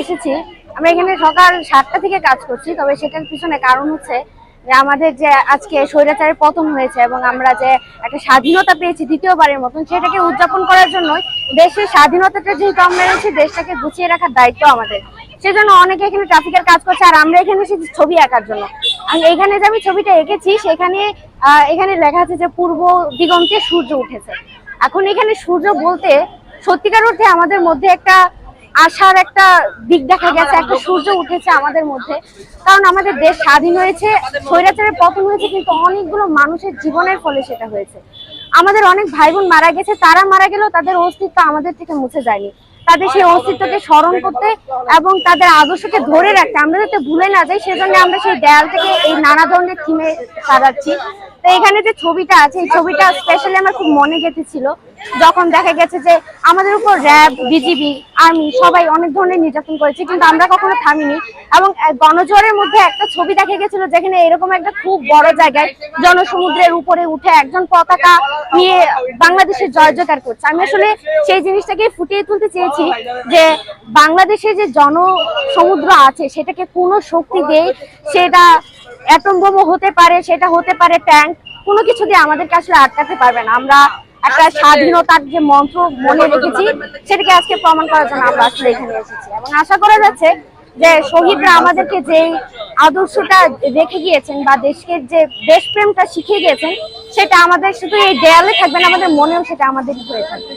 এসেছি, আমরা এখানে সকাল সাতটা থেকে কাজ করছি, তবে সেটার পিছনে কারণ হচ্ছে যে আমাদের যে আজকে স্বৈরাচারের পতন হয়েছে এবং আমরা যে একটা স্বাধীনতা পেয়েছি দ্বিতীয়বারের মতন, সেটাকে উদযাপন করার জন্যই দেশের স্বাধীনতাটা যেহেতু আমরা এনেছি, দেশটাকে গুছিয়ে রাখার দায়িত্ব আমাদের। সেজন্য অনেকে এখানে ট্রাফিকের কাজ করছে, আর আমরা এখানে এসেছি ছবি আঁকার জন্য। আমি এখানে যে আমি ছবিটা এঁকেছি, সেখানে এখানে লেখা আছে যে পূর্ব দিগন্তে সূর্য উঠেছে। এখন এখানে সূর্য বলতে সত্যিকার অর্থে আমাদের মধ্যে একটা আশার একটা দিক দেখা গেছে একটা সূর্য উঠেছে আমাদের মধ্যে। কারণ আমাদের দেশ স্বাধীন হয়েছে স্বৈরাচারের পতন হয়েছে কিন্তু অনেকগুলো মানুষের জীবনের ফলে সেটা হয়েছে। আমাদের অনেক ভাই বোন মারা গেছে তারা মারা গেলেও তাদের অস্তিত্ব আমাদের থেকে মুছে যায়নি। তাদের সেই অস্তিত্বকে স্মরণ করতে এবং তাদের আদর্শকে ধরে রাখতে। আমরা যাতে ভুলে না যাই সেজন্য আমরা সেই দেয়াল থেকে এই নানা ধরনের থিমে সাজাচ্ছি। তো এখানে যে ছবিটা আছে, এই ছবিটা স্পেশালি আমার খুব মনে গেঁথেছিল। যখন দেখা গেছে যে আমাদের উপর র্যাব বিজিবি আর্মি সবাই অনেক ধরনের নির্যাতন করেছে, কিন্তু আমরা কখনো থামিনি। এবং গণজোয়ারের মধ্যে একটা ছবি দেখা গেছিল যেখানে এরকম একটা খুব বড় জায়গায় জনসমুদ্রের উপরে উঠে একজন পতাকা নিয়ে বাংলাদেশের জয় জয়কার করছে। আমি আসলে সেই জিনিসটাকে ফুটিয়ে তুলতে চেয়েছি যে বাংলাদেশে যে জনসমুদ্র আছে, সেটাকে কোনো শক্তি দিয়ে সেটা অ্যাটম বোমা হতে পারে, সেটা হতে পারে ট্যাঙ্ক কোনো কিছু দিয়ে আমাদেরকে আসলে আটকাতে পারবে না। আমরা একটা স্বাধীনতার যে মন্ত্র মনে রেখেছি সেটাকে আজকে প্রমাণ করার জন্য আমরা আসলে এখানে এসেছি। এবং আশা করা যাচ্ছে যে শহীদরা আমাদেরকে যে আদর্শটা রেখে গিয়েছেন বা দেশকে যে দেশপ্রেমটা শিখিয়ে গিয়েছেন সেটা আমাদের শুধু এই দেয়ালে থাকবে না আমাদের মনেও সেটা আমাদের হয়ে থাকবে।